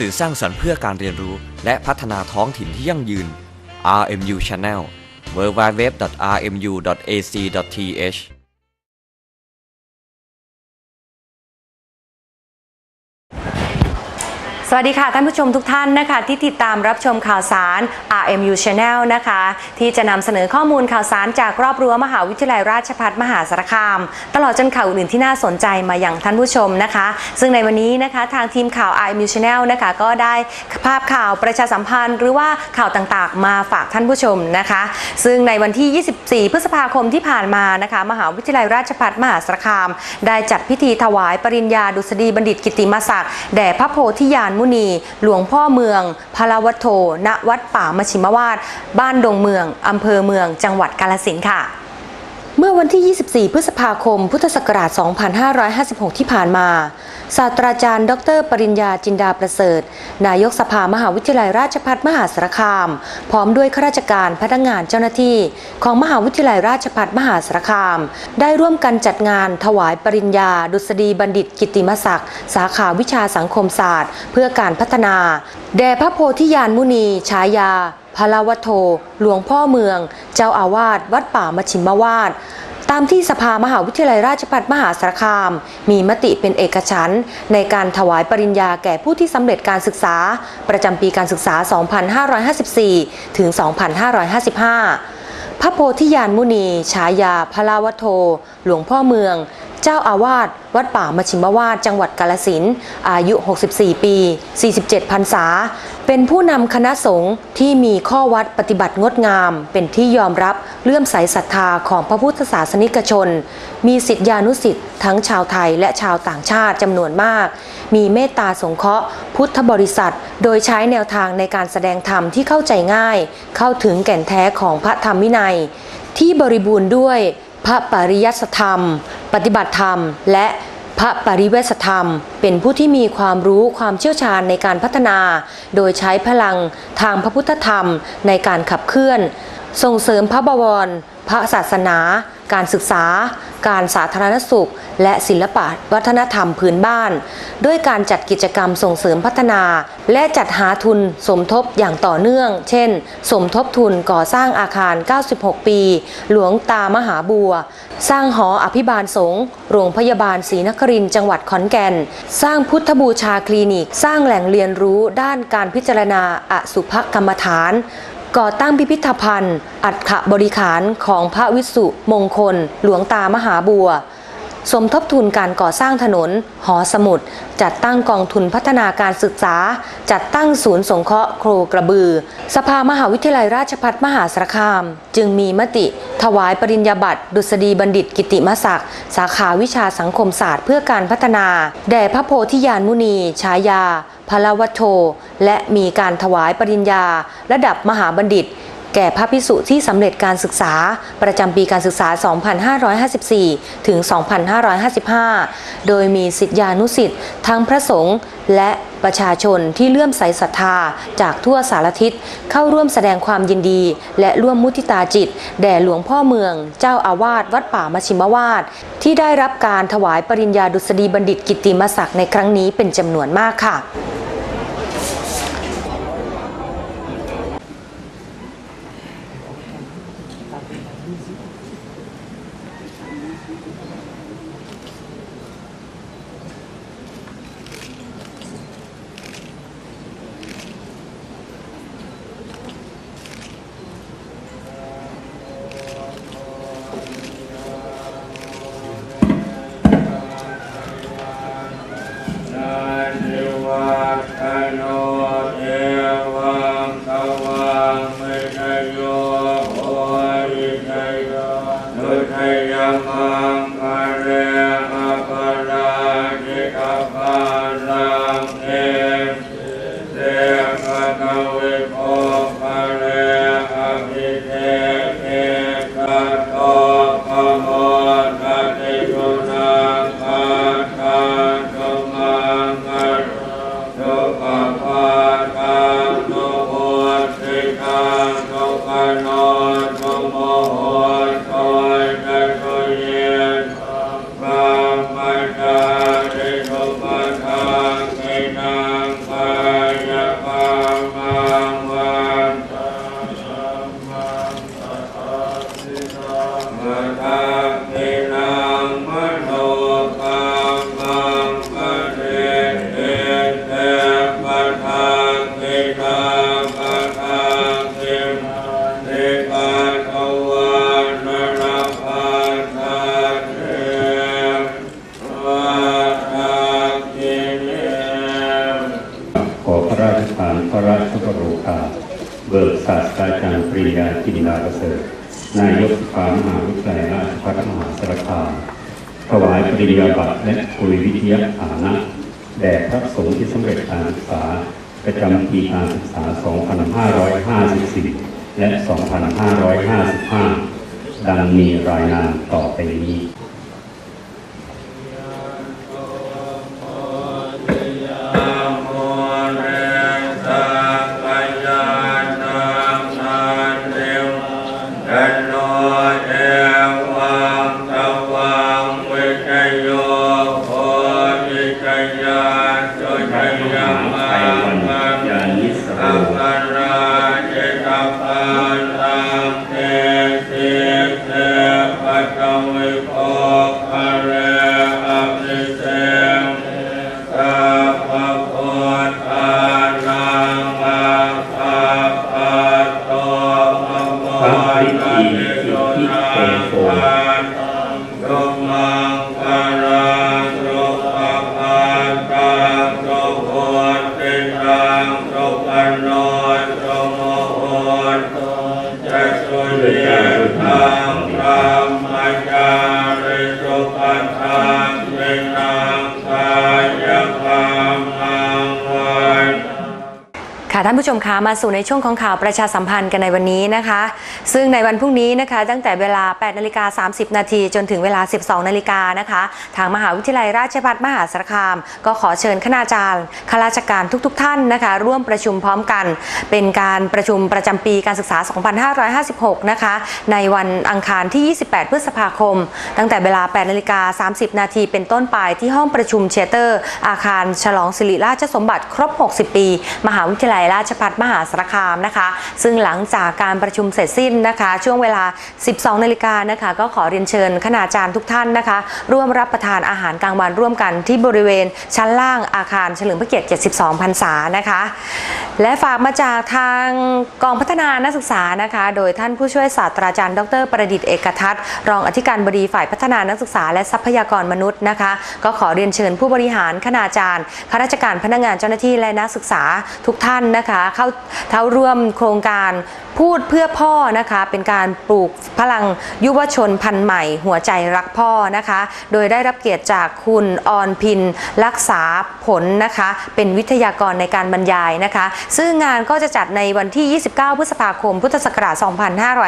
สื่อสร้างสรรค์เพื่อการเรียนรู้ และพัฒนาท้องถิ่นที่ยั่งยืน RMU Channel www.rmu.ac.th สวัสดีค่ะท่านผู้ชมทุกท่านนะคะ ที่ติดตามรับชมข่าวสาร RMU Channel นะคะ ที่จะนำเสนอข้อมูลข่าวสารจากรอบรั้วมหาวิทยาลัยราชภัฏมหาสารคาม ตลอดจนข่าวอื่นที่น่าสนใจมาอย่างท่านผู้ชมนะคะ ซึ่งในวันนี้นะคะทางทีมข่าว RMU Channel นะคะก็ได้ภาพข่าวประชาสัมพันธ์ หรือว่าข่าวต่างๆ มาฝากท่านผู้ชมนะคะ ซึ่งในวันที่ 24 พฤษภาคมที่ผ่านมานะคะ มหาวิทยาลัยราชภัฏมหาสารคาม ได้จัดพิธีถวายปริญญาดุษฎีบัณฑิตกิติมศักดิ์แด่พระโพธิญาณมุนี หลวงพ่อเมืองพลาวัตโทณวัดป่ามชิมวาด บ้านดงเมืองอำเภอเมืองจังหวัดกาลสินค่ะ เมื่อวันที่ 24 พฤษภาคม พุทธศักราช 2556 ที่ผ่านมา ศาสตราจารย์ ดร ปริญญาจินดาประเสริฐ นายกสภามหาวิทยาลัยราชภัฏมหาสารคาม พร้อมด้วยข้าราชการพนักงานเจ้าหน้าที่ ของมหาวิทยาลัยราชภัฏมหาสารคาม ได้ร่วมกันจัดงานถวายปริญญา ดุษฎีบัณฑิตกิตติมศักดิ์ สาขาวิชาสังคมศาสตร์ เพื่อการพัฒนา แด่พระโพธิญาณมุนี ฉายา พลาวัโธหลวงพ่อเมือง เจ้าอาวาสวัดป่ามชิมวาดตามที่สภามหาวิทยาลัยราชภัฏมหาสารคาม มีมติเป็นเอกฉันท์ในการถวายปริญญาแก่ผู้ที่สำเร็จการศึกษา ประจำปีการศึกษา 2554 ถึง 2555 พระโพธิญาณมุนี ฉายาพลาวโท หลวงพ่อเมือง เจ้าอาวาสวัดป่ามชิมวาดจังหวัดกาลสินอายุ 64 ปี 47พรรษา เป็นผู้นำคณะสงฆ์ที่มีข้อวัดปฏิบัติงดงาม เป็นที่ยอมรับเลื่อมใสศรัทธาของพระพุทธศาสนิกชน มีสิทธิานุสิทธิ์ทั้งชาวไทยและชาวต่างชาติจำนวนมาก มีเมตตาสงเคราะห์พุทธบริษัท โดยใช้แนวทางในการแสดงธรรมที่เข้าใจง่าย เข้าถึงแก่นแท้ของพระธรรมวินัย ที่บริบูรณ์ด้วย พระปริยัติธรรม ปฏิบัติธรรม และพระปริเวสธรรม เป็นผู้ที่มีความรู้ความเชี่ยวชาญในการพัฒนา โดยใช้พลังทางพระพุทธธรรมในการขับเคลื่อน ส่งเสริมพระบวร พระศาสนา การศึกษา การสาธารณสุข และศิลปะวัฒนธรรมพื้นบ้าน ด้วยการจัดกิจกรรมส่งเสริมพัฒนา และจัดหาทุนสมทบอย่างต่อเนื่อง เช่น สมทบทุนก่อสร้างอาคาร 96 ปี หลวงตามหาบัว สร้างหออภิบาลสงฆ์โรงพยาบาลศรีนครินทร์จังหวัดขอนแก่น สร้างพุทธบูชาคลินิก สร้างแหล่งเรียนรู้ด้านการพิจารณาอสุภกรรมฐาน ก่อตั้งพิพิธภัณฑ์ อัฐบริขารของพระวิสุมงคล หลวงตามหาบัว สมทบทุนการก่อสร้างถนน หอสมุด จัดตั้งกองทุนพัฒนาการศึกษา จัดตั้งศูนย์สงเคราะห์โครกระบือ สภามหาวิทยาลัยราชภัฏมหาสารคาม จึงมีมติ ถวายปริญญาบัตร ดุษฎีบัณฑิตกิติมศักดิ์สาขาวิชาสังคมศาสตร์เพื่อการพัฒนา แด่พระโพธิญาณมุนี ฉายาพลวัตโธและมีการถวายปริญญา ระดับมหาบัณฑิต แก่พระพิสุที่สำเร็จการศึกษา ประจำปีการศึกษา 2554 ถึง 2555 โดยมีสิทธิานุสิทธิ์ทั้งพระสงฆ์และประชาชนที่เลื่อมใสศรัทธาจากทั่วสารทิศเข้าร่วมแสดงความยินดี และร่วมมุทิตาจิต แด่หลวงพ่อเมือง เจ้าอาวาสวัดป่ามชิมวาด ที่ได้รับการถวายปริญญาดุษฎีบัณฑิตกิตติมศักดิ์ในครั้งนี้เป็นจำนวนมากค่ะ ทานพระราชวโรกา เบิกศาสตราจารย์ปริญญาจินดาประเสริฐนายกสภามหาวิทยาลัยราชภัฏมหาสารคามถวายปริญญาบัตรและคุยวิทยาฐานะแด่พระสงฆ์ที่สำเร็จการศึกษา ประจำปีการศึกษา 2554 และ 2555 ดังมีรายงานต่อไปนี้านผู้ชมคะมาสู่ในช่วงของข่าวประชาสัมพันธ์กันในวันนี้นะคะ ซึ่งในวันพรุ่งนี้นะคะ ตั้งแต่เวลา 8นาฬิกา30 นาทีจนถึงเวลา 12นาฬิกานะคะ ทางมหาวิทยาลัยราชภัฏมหาสารคาม ก็ขอเชิญคณาจารย์ข้าราชการทุกๆทท่านนะคะ ร่วมประชุมพร้อมกัน เป็นการประชุมประจำปีการศึกษา 2556 นะคะ ในวันอังคารที่ 28 พฤษภาคม ตั้งแต่เวลา 8นาฬิกา30 นาทีเป็นต้นไปที่ห้องประชุมเชเตอร์ อาคารฉลองสิริราชสมบัติครบ 60 ปี มหาวิทยาลัยราชภัฏมหาสารคามนะคะ ซึ่งหลังจากการประชุมเสร็จสิ้นนะคะ ช่วงเวลา 12 นาฬิกานะคะ ก็ขอเรียนเชิญคณาจารย์ทุกท่านนะคะ ร่วมรับประทานอาหารกลางวันร่วมกันที่บริเวณชั้นล่างอาคารเฉลิมพระเกียรติ 72 พรรษานะคะ และฝากมาจากทางกองพัฒนานักศึกษานะคะ โดยท่านผู้ช่วยศาสตราจารย์ ดร ประดิษฐ์เอกทัศน์รองอธิการบดีฝ่ายพัฒนานักศึกษา และทรัพยากรมนุษย์นะคะ ก็ขอเรียนเชิญผู้บริหารคณาจารย์ข้าราชการพนักงานเจ้าหน้าที่และนักศึกษาทุกท่านนะคะเข้าเข้าร่วมโครงการพูดเพื่อพ่อนะคะเป็นการปลูกพลังยุวชนพันใหม่ หัวใจรักพ่อนะคะ โดยได้รับเกียรติจากคุณออนพิน รักษาผลนะคะ เป็นวิทยากรในการบรรยายนะคะ ซึ่งงานก็จะจัดในวันที่ 29 พฤษภาคม พุทธศักราช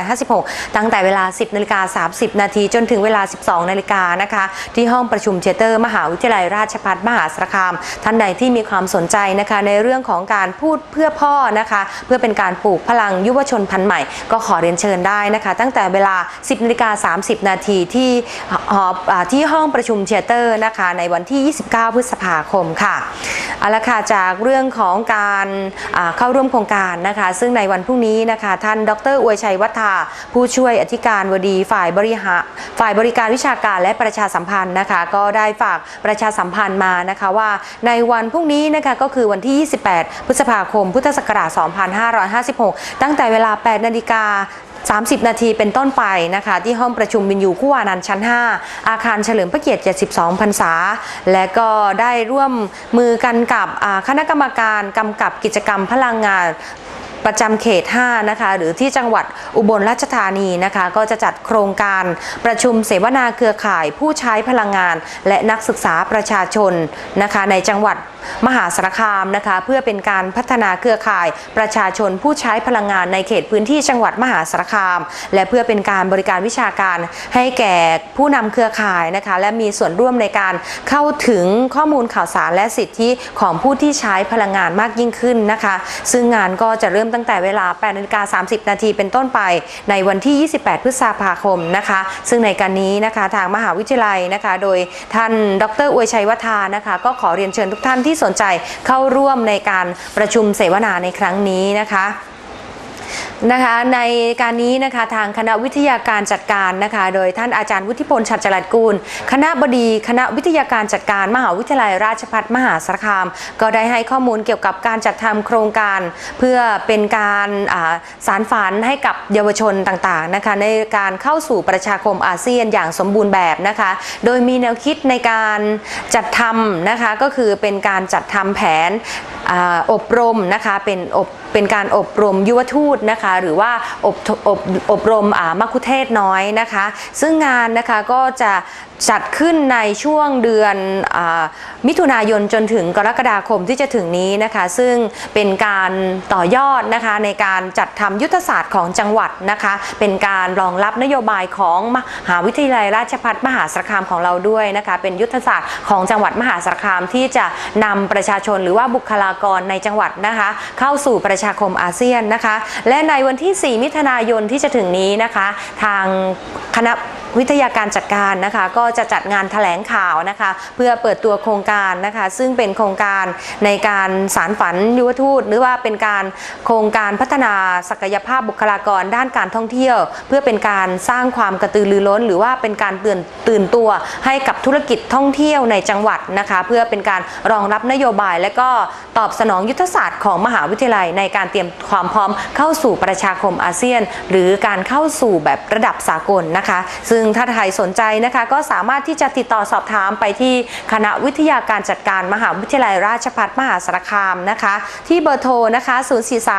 2556 ตั้งแต่เวลา 10นาฬิกา30 นาทีจนถึงเวลา 12นาฬิกานะคะ ที่ห้องประชุมเชเตอร์ มหาวิทยาลัยราชภัฏมหาสารคาม ท่านใดที่มีความสนใจนะคะ ในเรื่องของการพูดเพื่อพ่อนะคะ เพื่อเป็นการปลูกพลังยุวชนพันธุ์ใหม่ ก็ขอเรียนเชิญได้นะคะ ตั้งแต่เวลา 10นาฬิกา30 นาทีที่หอที่ห้องประชุมเชียเตอร์นะคะ ในวันที่ 29 พฤษภาคมค่ะเอาละค่ะจากเรื่องของการเข้าร่วมโครงการนะคะ ซึ่งในวันพรุ่งนี้นะคะ ท่านดรอวยชัยวัฒนาผู้ช่วยอธิการบดีฝ่ายบริหารฝ่ายบริการวิชาการและประชาสัมพันธ์นะคะ ก็ได้ฝากประชาสัมพันธ์มานะคะว่าในวันพรุ่งนี้นะคะก็คือวันที่ 28 พฤษภาคมพุทธศักราช 2556 ตั้งแต่เวลา 8 นาฬิกา30 นาทีเป็นต้นไปนะคะ ที่ห้องประชุมวินยูคู่วานันท์ชั้น 5 อาคารเฉลิมพระเกียรติ 72 พรรษา และก็ได้ร่วมมือกันกับคณะกรรมการกำกับกิจกรรมพลังงาน ประจำเขต 5 นะคะ หรือที่จังหวัดอุบลราชธานีนะคะ ก็จะจัดโครงการประชุมเสวนาเครือข่ายผู้ใช้พลังงาน และนักศึกษาประชาชนนะคะในจังหวัดมหาสารคามนะคะเพื่อเป็นการพัฒนาเครือข่ายประชาชนผู้ใช้พลังงานในเขตพื้นที่จังหวัดมหาสารคาม และเพื่อเป็นการบริการวิชาการให้แก่ผู้นำเครือข่ายนะคะและมีส่วนร่วมในการเข้าถึงข้อมูลข่าวสารและสิทธิของผู้ที่ใช้พลังงานมากยิ่งขึ้นนะคะ ซึ่งงานก็จะเริ่มตั้งแต่เวลา8นาฬิกา30 นาทีเป็นต้นไปในวันที่ 28 พฤษภาคมนะคะ ซึ่งในการนี้นะคะทางมหาวิทยาลัยนะคะ โดยท่านดรอวยชัยวัฒนานะคะ ก็ขอเรียนเชิญทุกท่านที่สนใจเข้าร่วมในการประชุมเสวนาในครั้งนี้นะคะ นะคะในการนี้นะคะทางคณะวิทยาการจัดการนะคะโดยท่านอาจารย์วุฒิพลชัดจรัสกูล คณะบดีคณะวิทยาการจัดการมหาวิทยาลัยราชภัฏมหาสารคาม ก็ได้ให้ข้อมูลเกี่ยวกับการจัดทำโครงการ เพื่อเป็นการสารฝันให้กับเยาวชนต่างๆนะคะในการเข้าสู่ประชาคมอาเซียนอย่างสมบูรณ์แบบนะคะโดยมีแนวคิดในการจัดทำนะคะก็คือเป็นการจัดทำแผนออบรมนะคะเป็นอบ เป็นการอบรมยุวทูตนะคะ หรือว่าอบอบอบรมอ่ามัคคุเทศน้อยนะคะ ซึ่งงานนะคะก็จะจัดขึ้นในช่วงเดือนอมิถุนายนจนถึงกรกฎาคมที่จะถึงนี้นะคะ ซึ่งเป็นการต่อยอดนะคะในการจัดทำยุทธศาสตร์ของจังหวัดนะคะ เป็นการรองรับนโยบายของมหาวิทยาลัยราชภัฏมหาสารคามของเราด้วยนะคะ เป็นยุทธศาสตร์ของจังหวัดมหาสารคามที่จะนำประชาชนหรือว่าบุคลากรในจังหวัดนะคะ เข้าสู่ประชาคมอาเซียนนะคะ และในวันที่ 4 มิถุนายนที่จะถึงนี้นะคะ ทางคณะ วิทยาการจัดการนะคะ ก็จะจัดงานแถลงข่าวนะคะ เพื่อเปิดตัวโครงการนะคะ ซึ่งเป็นโครงการในการสารฝันยุวทูต หรือว่าเป็นการโครงการพัฒนาศักยภาพบุคลากรด้านการท่องเที่ยว เพื่อเป็นการสร้างความกระตือรือร้น หรือว่าเป็นการเตือนตื่นตัวให้กับธุรกิจท่องเที่ยวในจังหวัดนะคะ เพื่อเป็นการรองรับนโยบาย และก็ตอบสนองยุทธศาสตร์ของมหาวิทยาลัย ในการเตรียมความพร้อมเข้าสู่ประชาคมอาเซียน หรือการเข้าสู่แบบระดับสากลนะคะ ซึ่งงถ้าใครสนใจนะคะ ก็สามารถที่จะติดต่อสอบถามไปที่คณะวิทยาการจัดการมหาวิทยาลัยราชภัฏมหาสารคามนะคะ ที่เบอร์โทรนะคะ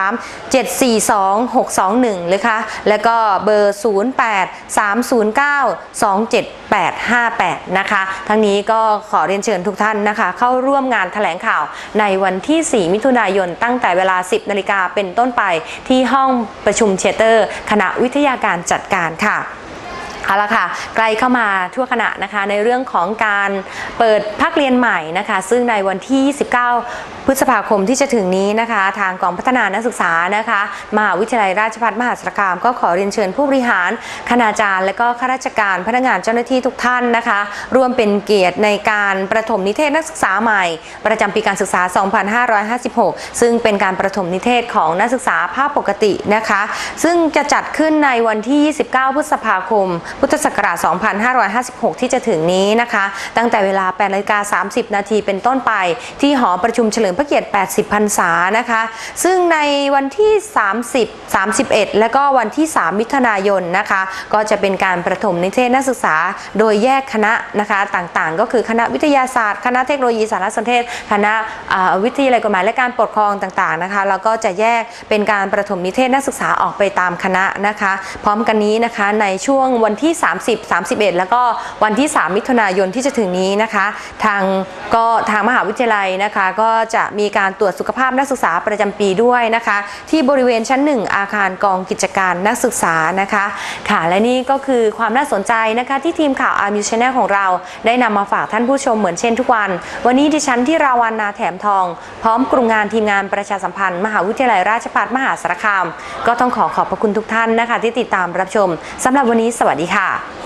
043 742 621เลยค่ะแล้วก็เบอร์ 08 309 27858 นะคะ ทั้งนี้ก็ขอเรียนเชิญทุกท่านนะคะ เข้าร่วมงานแถลงข่าวในวันที่ 4 มิถุนายนตั้งแต่เวลา 10 นาฬิกาเป็นต้นไปที่ห้องประชุมเชเตอร์ คณะวิทยาการจัดการค่ะ เอาละค่ะใกล้เข้ามาทั่วขณะนะคะในเรื่องของการเปิดภาคเรียนใหม่นะคะ ซึ่งในวันที่ 19พฤษภาคมที่จะถึงนี้นะคะ ทางกองพัฒนานักศึกษานะคะมหาวิทยาลัยราชภัฏมหาสารคาม ก็ขอเรียนเชิญผู้บริหารคณาจารย์ และก็ข้าราชการพนักงานเจ้าหน้าที่ทุกท่านนะคะร่วมเป็นเกียรติในการประถมนิเทศนักศึกษาใหม่ ประจำปีการศึกษา 2556 ซึ่งเป็นการประถมนิเทศของนักศึกษาภาพปกตินะคะ ซึ่งจะจัดขึ้นในวันที่ 29 พฤษภาคม พุทธศักราช 2556 ที่จะถึงนี้นะคะ ตั้งแต่เวลา8นาฬิกา30 นาทีเป็นต้นไปที่หอประชุมเฉลิมพระเกียรติ 80 พรรษานะคะ ซึ่งในวันที่ 30 31 และก็วันที่ 3 มิถุนายนนะคะ ก็จะเป็นการประถมนิเทศนักศึกษาโดยแยกคณะนะคะต่างๆ ก็คือคณะวิทยาศาสตร์ คณะเทคโนโลยีสารสนเทศ คณะวิทยาลัยกฎหมายและการปกครองต่างๆนะคะแล้วก็จะแยกเป็นการประถมนิเทศนักศึกษาออกไปตามคณะนะคะ พร้อมกันนี้นะคะในช่วงวันที่ 30 31 แล้วก็วันที่ 3 มิถุนายนที่จะถึงนี้นะคะ ทางก็ทางมหาวิทยาลัยนะคะก็จะจะมีการตรวจสุขภาพนักศึกษาประจำปีด้วยนะคะ ที่บริเวณชั้น 1 อาคารกองกิจการนักศึกษานะคะค่ะและนี่ก็คือความน่าสนใจนะคะที่ทีมข่าวอาร์มิวชแนลของเราได้นำมาฝากท่านผู้ชมเหมือนเช่นทุกวัน วันนี้ดิฉันที่ราวันนาแถมทอง พร้อมกลุ่มงานทีมงานประชาสัมพันธ์ มหาวิทยาลัยราชภัฏมหาสารคาม ก็ต้องขอขอบพระคุณทุกท่านนะคะ ที่ติดตามรับชมสำหรับวันนี้สวัสดีค่ะ